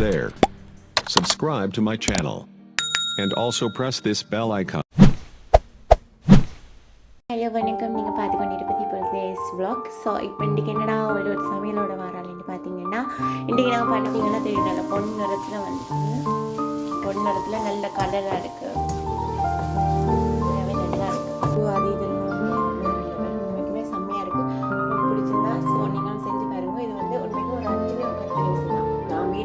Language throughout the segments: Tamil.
there. Subscribe to my channel. And also press this bell icon. Hello வணக்கம் நீங்கள் பார்த்து கொண்டிருப்பது இப்பொழுது vlog ஸோ இப்போ இன்றைக்கி என்னடா ஒரு ஒரு சமையலோட வராளின்னு பார்த்தீங்கன்னா இன்றைக்கி நாங்கள் பார்த்தீங்கன்னா தெரியும் நல்ல பொன் நிறத்தில் வந்து பொன் நிறத்தில் நல்ல கலராக இருக்குது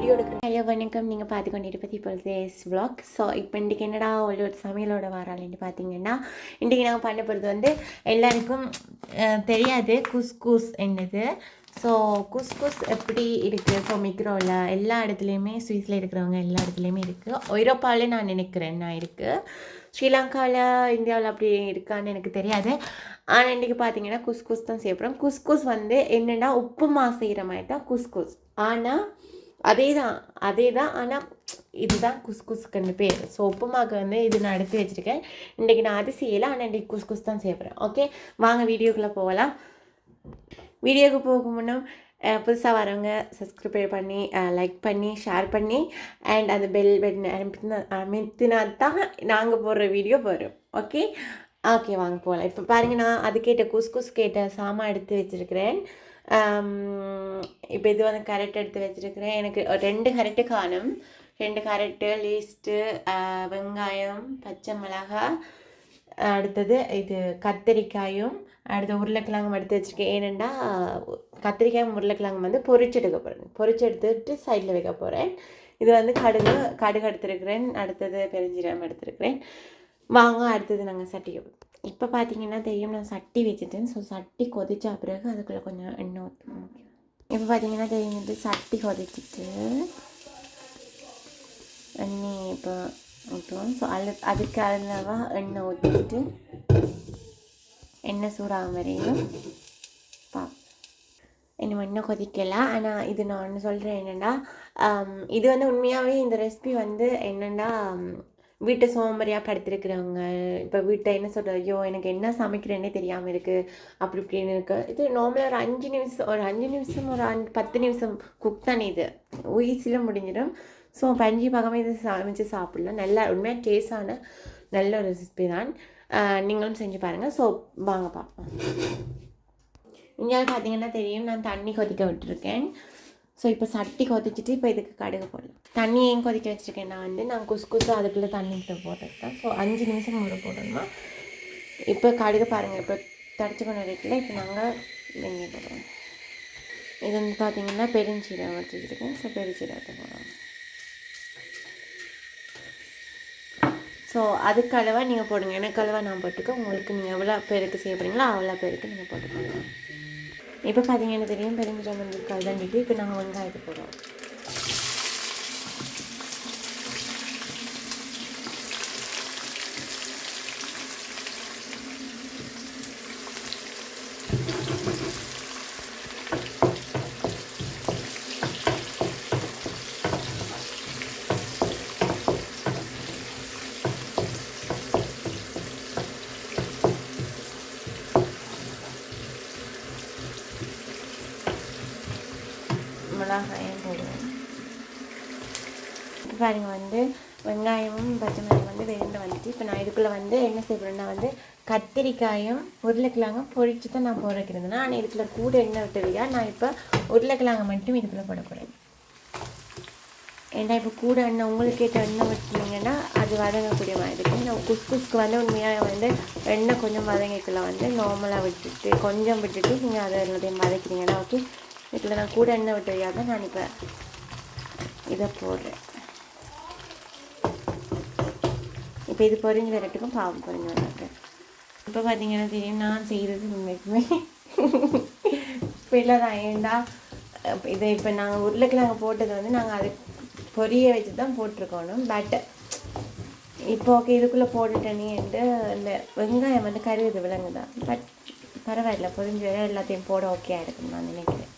வீடியோ எடுக்கிறேன் ஹலோ வணக்கம். நீங்கள் பார்த்து கொண்டிருப்பது இப்பொழுது vlog. ஸோ இப்போ இன்றைக்கி என்னடா ஒரு ஒரு சமையலோட வராளின்னு பார்த்தீங்கன்னா இன்றைக்கி நாங்கள் பண்ண போகிறது வந்து எல்லாருக்கும் தெரியாது குஸ்கூஸ் என்னது. ஸோ குஸ்குஸ் எப்படி இருக்குது ஸோ மிக்ரோவில் எல்லா இடத்துலையுமே ஸ்வீஸில் இருக்கிறவங்க எல்லா இடத்துலையுமே இருக்குது ஐரோப்பாவில் நான் நினைக்கிறேன் நான் இருக்குது ஸ்ரீலங்காவில் இந்தியாவில் அப்படி இருக்கான்னு எனக்கு தெரியாது. ஆனால் இன்றைக்கி பார்த்தீங்கன்னா குஸ்குஸ் தான் செய்யப்படுறோம் குஸ்குஸ் வந்து என்னென்னா உப்புமா செய்கிற மாதிரி தான் குஸ்குஸ். ஆனால் அதே தான் அதே தான் ஆனால் இதுதான் குஸ்குஸ்க்குன்னு பேர். ஸோ உப்புமாவுக்கு வந்து இது நான் எடுத்து வச்சுருக்கேன். இன்றைக்கி நான் அது செய்யலை ஆனால் இன்றைக்கி குஸ்குஸ் தான் செய்ய போகிறேன் ஓகே வாங்க வீடியோக்குள்ளே போகலாம். வீடியோக்கு போக முன்னே புதுசாக வரவங்க சப்ஸ்கிரைப் பண்ணி லைக் பண்ணி ஷேர் பண்ணி அண்ட் அந்த பெல் பட்டன் அமைத்தினா அமைத்தினா தான் நாங்கள் போடுற வீடியோ வரும். ஓகே ஓகே வாங்க போகலாம் இப்போ பாருங்கள் நான் அது கேட்ட குஸ்குஸ் கேட்ட சாமான் எடுத்து வச்சுருக்கிறேன். இப்போ இது வந்து கரெக்ட் எடுத்து வச்சுருக்கிறேன். எனக்கு ரெண்டு கரெக்டு காணும். ரெண்டு கரெக்டு லீஸ்ட்டு வெங்காயம் பச்சை மிளகாய் அடுத்தது இது கத்திரிக்காயும் அடுத்து உருளைக்கிழங்கும் எடுத்து வச்சுருக்கேன். ஏனெண்டா கத்திரிக்காயும் உருளைக்கிழங்கும் வந்து பொறிச்சு எடுக்க போகிறேன் பொறிச்சு எடுத்துட்டு சைடில் வைக்க போகிறேன் இது வந்து கடுகு கடுகு எடுத்துருக்கிறேன். அடுத்தது பெருஞ்சீரகம் எடுத்துருக்கிறேன். வாங்க அடுத்தது நாங்கள் சட்டி இப்போ பார்த்தீங்கன்னா தெரியும் நான் சட்டி வச்சுட்டேன். ஸோ சட்டி கொதிச்ச பிறகு அதுக்குள்ளே கொஞ்சம் எண்ணெய் ஊற்றணும் இப்போ பார்த்தீங்கன்னா தெரியும் இது சட்டி கொதிச்சிட்டு எண்ணெய் இப்போ ஊற்றுவோம் ஸோ அது அதுக்கு அளவா எண்ணெய் ஊற்றிட்டு எண்ணெய் சூடாகும் வரையும் பா இன்னும் எண்ணெய் கொதிக்கலை. ஆனால் இது நான் ஒன்று சொல்கிறேன் என்னென்னா இது வந்து உண்மையாகவே இந்த ரெசிபி வந்து என்னென்னா வீட்டை சோம்பறியாக படுத்திருக்கிறவங்க இப்போ வீட்டை என்ன சொல்கிறது ஐயோ எனக்கு என்ன சமைக்கிறேன்னே தெரியாமல் இருக்குது அப்படி இப்படின்னு இருக்கு. இது நார்மலாக ஒரு அஞ்சு நிமிஷம் ஒரு அஞ்சு நிமிஷம் ஒரு அஞ்சு பத்து நிமிஷம் குக் தானே இது. ஈஸியில் முடிஞ்சிடும். ஸோ பஞ்சி பகமே இது சமைச்சு சாப்பிடலாம். நல்லா உண்மையாக டேஸ்டான நல்ல ஒரு ரெசிபி தான். நீங்களும் செஞ்சு பாருங்கள் ஸோ வாங்க பார்ப்போம் இங்கே பார்த்தீங்கன்னா தெரியும் நான் தண்ணி கொதிக்க விட்டுருக்கேன். ஸோ இப்போ சட்டி கொதிச்சிட்டு இப்போ இதுக்கு கடுகு போடலாம். தண்ணி ஏன் கொதிக்க வச்சுருக்கேன். நான் வந்து நான் குஸ்குசு அதுக்குள்ளே தண்ணி விட்டு போடுறது தான். ஸோ அஞ்சு நிமிஷம் முறை போடணுமா இப்போ கடுகு பாருங்கள் இப்போ தடிச்சு கொண்டு இருக்குல்ல இப்போ நாங்கள் வெண்ணெய் போடுறோம். இது வந்து பார்த்திங்கன்னா பெருஞ்சீரகம் வச்சுருக்கேன். ஸோ பெருஞ்சீரகத்தை போடுறோம் ஸோ அதுக்கு அளவாக நீங்கள் போடுங்க. எனக்கு அளவாக நான் போட்டுக்க. உங்களுக்கு நீங்கள் எவ்வளோ பேருக்கு செய்ய போகிறீங்களோ அவ்வளோ பேருக்கு நீங்கள் போட்டுக்கோங்க. இப்போ பார்த்தீங்கன்னா தெரியும் பெருஞ்சீரகம் வந்து கலந்துட்டு இப்போ நாங்கள் வெங்காயத்தை போடுறோம். மிளகாயும் போடுவேன் இப்போ பாருங்க வந்து வெங்காயமும் பச்சை மிளகாய் வந்து வெந்து வந்துட்டு இப்போ நான் இதுக்குள்ளே வந்து என்ன செய்யப்படுறேன்னா வந்து கத்திரிக்காயும் உருளைக்கிழங்கு பொரிச்சு தான் நான் போட வைக்கிறதுனா ஆனால் இதுக்குள்ள கூட எண்ணெய் விட்டுவியா நான் இப்போ உருளைக்கிழங்கு மட்டும் இதுக்குள்ளே போடக்கூடாது ஏன்னா இப்போ கூட எண்ணெய் உங்களுக்கு கேட்ட எண்ணெய் விட்டுனீங்கன்னா அது வதங்கக்கூடிய மாதிரி இருக்கும் நான் குஸ்குஸ்க்கு வந்து உண்மையாக வந்து எண்ணெய் கொஞ்சம் வதங்கிக்குள்ள வந்து நார்மலாக விட்டுட்டு கொஞ்சம் விட்டுட்டு நீங்கள் அதை எல்லாத்தையும் வதக்கிறீங்கன்னா ஓகே இதில் நான் கூட எண்ணெய் விட்டுவியாக நான் இப்போ இதை போடுறேன். இப்போ இது பொறிஞ்சு வரட்டுக்கும் பாவம் பொறிஞ்சு வரட்டு இப்போ பார்த்தீங்கன்னா தெரியும் நான் செய்கிறது உண்மைக்குமே. இப்போ தான். ஏண்டா இதை இப்போ நாங்கள் உருளைக்கிழங்கு போட்டது வந்து நாங்கள் அது பொரிய வச்சு தான் போட்டிருக்கணும். பட் இப்போ ஓகே இதுக்குள்ளே போட்டுட்டேனேன்ட்டு இந்த வெங்காயம் வந்து கருகுது விலங்குதான். பட் பரவாயில்ல பொறிஞ்சு வர எல்லாத்தையும் போட ஓகே இருக்கும் நான் நினைக்கிறேன்.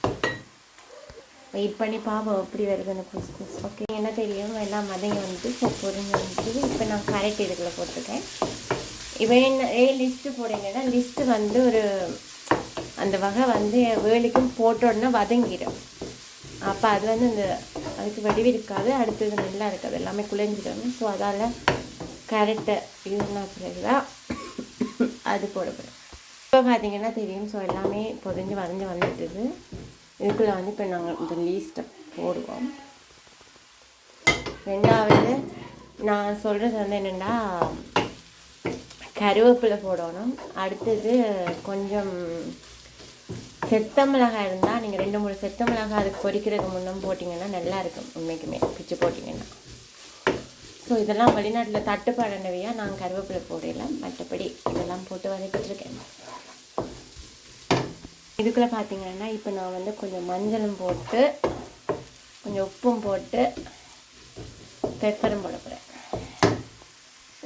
வெயிட் பண்ணி பாவம் எப்படி வருது அந்த குஸ் குஸ் ஓகே என்ன தெரியும்? எல்லாம் மதங்கி வந்துட்டு ஸோ பொருங்க வந்துட்டு. இப்போ நான் கரெக்ட் இதுக்குள்ள போட்டிருக்கேன். இவன் என்ன ஏ லிஸ்ட்டு போடுங்கன்னா லிஸ்ட்டு வந்து ஒரு அந்த வகை வந்து வேலைக்கும் போட்டோடனே வதங்கிடும். அப்போ அது வந்து இந்த அதுக்கு வடிவு இருக்காது அடுத்தது நல்லா இருக்காது. எல்லாமே குழஞ்சிடும். ஸோ அதால் கேரட்டை இதுனா பிறகு தான் அது போடப்படும். இப்போ பார்த்தீங்கன்னா தெரியும். ஸோ எல்லாமே பொதிஞ்சு வரைஞ்சி வந்துட்டுது. இதுக்குள்ளே வந்து இப்போ நாங்கள் இந்த லீஸ்ட்டை போடுவோம். ரெண்டாவது நான் சொல்கிறது வந்து என்னென்னா கருவேப்பிலை போடணும். அடுத்தது கொஞ்சம் செத்த மிளகாய் இருந்தால் நீங்கள் ரெண்டு மூணு செத்த மிளகாய் அதுக்கு பொரிக்கிறதுக்கு முன்னும் போட்டிங்கன்னா நல்லா இருக்கும் உண்மைக்குமே பிச்சு போட்டிங்கன்னா. ஸோ இதெல்லாம் வெளிநாட்டில் தட்டுப்பாடனவையா நான் கருவேப்பிலை போடலாம் மற்றபடி இதெல்லாம் போட்டு வதக்கிட்டுருக்கேன் இதுக்குள்ளே பார்த்தீங்கன்னா இப்போ நான் வந்து கொஞ்சம் மஞ்சளும் போட்டு கொஞ்சம் உப்பும் போட்டு பெப்பரும் போட போகிறேன்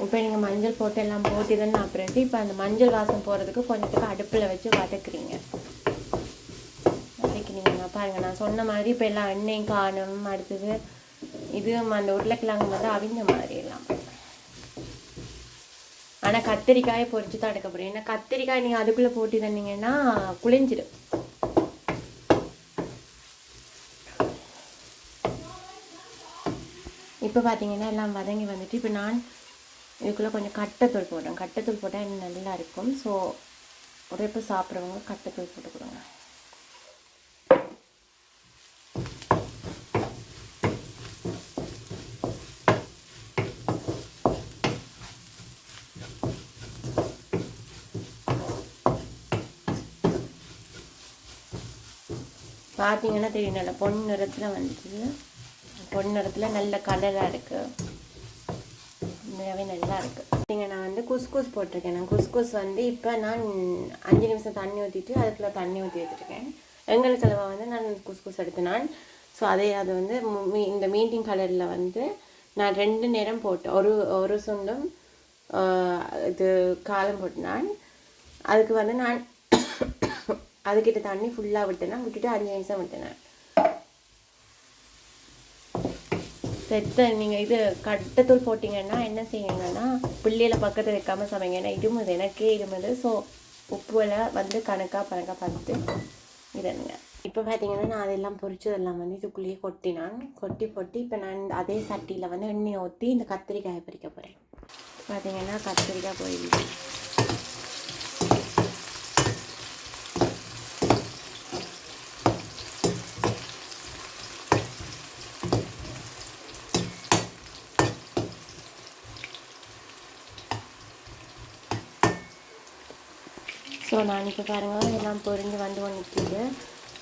இப்போ நீங்கள் மஞ்சள் போட்டு எல்லாம் போட்டு தானே அப்புறம் இப்போ அந்த மஞ்சள் வாசம் போகிறதுக்கு கொஞ்சத்துக்கு அடுப்பில் வச்சு வதக்குறீங்க. வதக்கினீங்கன்னா பாருங்கள் நான் சொன்ன மாதிரி இப்போ எல்லாம் எண்ணெயும் காணும் அடுத்தது இது அந்த உருளைக்கிழங்கு வந்து அவிஞ்ச மாதிரி எல்லாம். ஆனால் கத்திரிக்காயை பொறிச்சு தான் எடுக்க போகிறேன் ஏன்னா கத்திரிக்காய் நீங்கள் அதுக்குள்ளே போட்டு தந்தீங்கன்னா குளிஞ்சிடும் இப்போ பார்த்தீங்கன்னா எல்லாம் வதங்கி வந்துட்டு இப்போ நான் இதுக்குள்ளே கொஞ்சம் கட்டைத்தூள் போடுறேன். கட்டைத்தூள் போட்டால் இன்னும் நல்லா இருக்கும். ஸோ உரைப்பு சாப்பிட்றவங்க கட்டைத்தூள் போட்டு கொடுங்க. பார்த்தீங்கன்னா தெரியும் நல்ல பொன் நிறத்தில் வந்து பொன் நிறத்தில் நல்ல கலராக இருக்குது உண்மையாகவே நல்லா இருக்குது நீங்கள் நான் வந்து குஸ்குஸ் போட்டிருக்கேன். நான் குஸ்குஸ் வந்து இப்போ நான் அஞ்சு நிமிஷம் தண்ணி ஊற்றிட்டு அதுக்குள்ளே தண்ணி ஊற்றி வச்சுருக்கேன். எங்களுக்கு அளவாக வந்து நான் குஸ்குஸ் எடுத்து நான் ஸோ அதே அது வந்து மீ- இந்த மீட்டிங் கலரில் வந்து நான் ரெண்டு நேரம் போட்டேன். ஒரு ஒரு சுண்டும் இது காலம் போட்டு நான். அதுக்கு வந்து நான் அதுக்கிட்ட தண்ணி ஃபுல்லாக விட்டுனா விட்டுட்டு அஞ்சு நிமிஷம் விட்டேன் செத்த நீங்கள் இது கட்டத்தூள் போட்டிங்கன்னா என்ன செய்யுங்கன்னா பிள்ளையில பக்கத்தில் வைக்காமல் சமைங்க. ஏன்னா இருமுது எனக்கே இருமுது ஸோ உப்புலாம் வந்து கணக்காக பணக்காக பார்த்து இதனுங்க இப்போ பார்த்தீங்கன்னா நான் அதெல்லாம் பொறிச்சதெல்லாம் வந்து இதுக்குள்ளேயே கொட்டினான். கொட்டி போட்டு இப்போ நான் அதே சட்டியில் வந்து எண்ணெய் ஊற்றி இந்த கத்திரிக்காயை பறிக்க போகிறேன் பார்த்தீங்கன்னா கத்திரிக்காய் போயிடுச்சு நான் இப்போ பாருங்கள் எல்லாம் பொரிஞ்சு வந்து ஒன்று நிற்கிது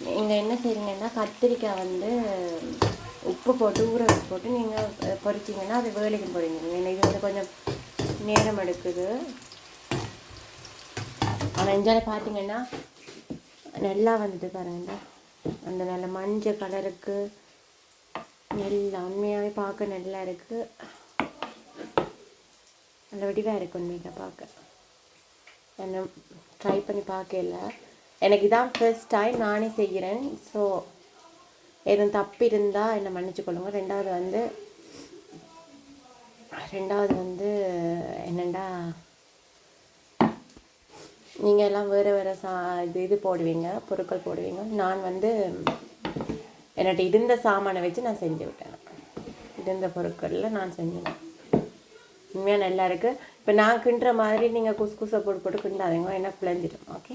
நீங்கள் என்ன செய்கிறீங்கன்னா கத்திரிக்காய் வந்து உப்பு போட்டு ஊற வச்சு போட்டு நீங்கள் பொரிச்சிங்கன்னா அது வேலைக்கு போடுவீங்க ஏன்னா இது வந்து கொஞ்சம் நேரம் எடுக்குது. ஆனால் இஞ்சால பார்த்தீங்கன்னா நல்லா வந்துட்டு பாருங்க. அந்த நல்ல மஞ்சள் கலருக்கு நல்லா உண்மையாகவே பார்க்க நல்லா இருக்குது நல்ல வடிவாக இருக்கு உண்மையாக பார்க்க. என்ன ட்ரை பண்ணி பார்க்கல. எனக்கு இதான் ஃபர்ஸ்ட் டைம் நானே செய்கிறேன். ஸோ எதுவும் தப்பு இருந்தால் என்னை மன்னிச்சுக்கொள்ளுங்க ரெண்டாவது வந்து ரெண்டாவது வந்து என்னெண்டா நீங்கள் எல்லாம் வேறு வேறு சா இது இது போடுவீங்க பொருட்கள் போடுவீங்க. நான் வந்து என்னட்ட இருந்த சாமானை வச்சு நான் செஞ்சு விட்டேன். இருந்த பொருட்களில் நான் செஞ்சேன். உண்மையாக நல்லா இருக்குது இப்போ நான் கிண்டுற மாதிரி நீங்கள் குஸ்குஸை போட்டு போட்டு கிண்டாதீங்க ஏன்னா பிழைஞ்சிடும் ஓகே?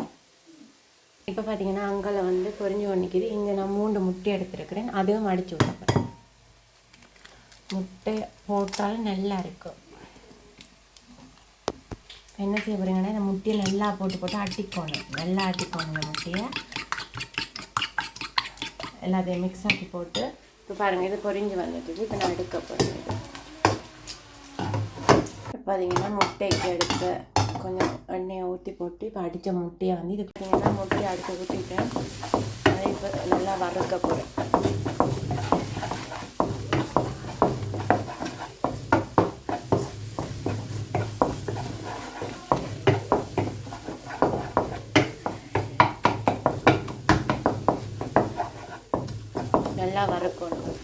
இப்போ பார்த்தீங்கன்னா அங்கால வந்து பொறிஞ்சு ஒன்றிக்குது இங்கே நான் மூன்று முட்டை எடுத்துருக்கிறேன். அதுவும் அடித்து விட்டுறேன் முட்டை போட்டாலும் நல்லா இருக்கும் என்ன செய்ய போகிறீங்கன்னா இந்த முட்டையை நல்லா போட்டு போட்டு அட்டிக்கணும் நல்லா அட்டிக்கணும் இந்த முட்டையை. எல்லாத்தையும் மிக்ஸ் ஆக்கி போட்டு இப்போ பாருங்கள் இது பொரிஞ்சு வந்துட்டு இப்போ நான் எடுக்க போகிறேன் பார்த்தீங்கன்னா முட்டைக்கு எடுத்து கொஞ்சம் எண்ணெயை ஊற்றி போட்டு இப்போ அடித்த முட்டையை வந்து இது பார்த்தீங்கன்னா முட்டையை அடுத்து ஊற்றிட்டேன் அதை இப்போ நல்லா வறுக்க போகிறேன் நல்லா வறுக்கணும்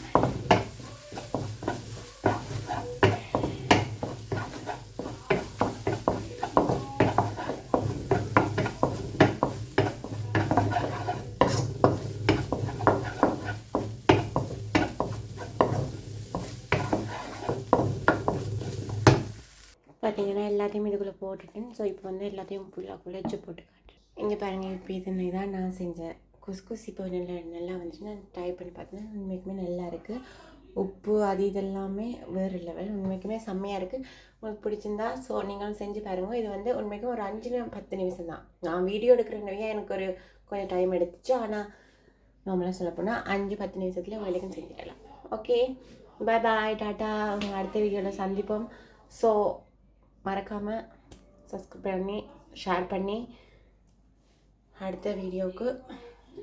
பார்த்தீங்கன்னா எல்லாத்தையும் இதுக்குள்ளே போட்டுட்டேன். ஸோ இப்போ வந்து எல்லாத்தையும் ஃபுல்லாக குழைச்சி போட்டு காட்டுறேன். இங்கே பாருங்கள் இப்போ இதுன்னு தான் நான் செஞ்சேன். குஸ்குஸ் இப்போ நல்லா நல்லா வந்துச்சு நான் ட்ரை பண்ணி பார்த்தேன்னா உண்மைக்குமே நல்லா இருக்குது உப்பு அது இதெல்லாமே வேறு லெவல் உண்மைக்குமே செம்மையாக இருக்குது உங்களுக்கு பிடிச்சிருந்தா ஸோ நீங்களும் செஞ்சு பாருங்கள் இது வந்து உண்மைக்கும் ஒரு அஞ்சு பத்து நிமிஷம் தான். நான் வீடியோ எடுக்கிறனவே எனக்கு ஒரு கொஞ்சம் டைம் எடுத்துச்சு. ஆனால் நார்மலாக சொல்ல போனால் அஞ்சு பத்து நிமிஷத்தில் உங்களுக்கும் செஞ்சிடலாம் ஓகே பாய் பாய் டாட்டா. உங்கள் அடுத்த வீடியோவில் சந்திப்போம். ஸோ மறக்காமல் சப்ஸ்கிரைப் பண்ணி ஷேர் பண்ணி அடுத்த வீடியோவுக்கு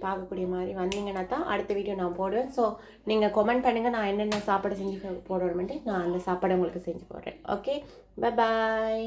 பார்க்கக்கூடிய மாதிரி வந்தீங்கன்னா தான் அடுத்த வீடியோ நான் போடுவேன். ஸோ நீங்கள் கமெண்ட் பண்ணுங்கள் நான் என்னென்ன சாப்பாடு செஞ்சு போடணுமென்ட்டு நான் அந்த சாப்பாடு உங்களுக்கு செஞ்சு போடுறேன். Okay bye bye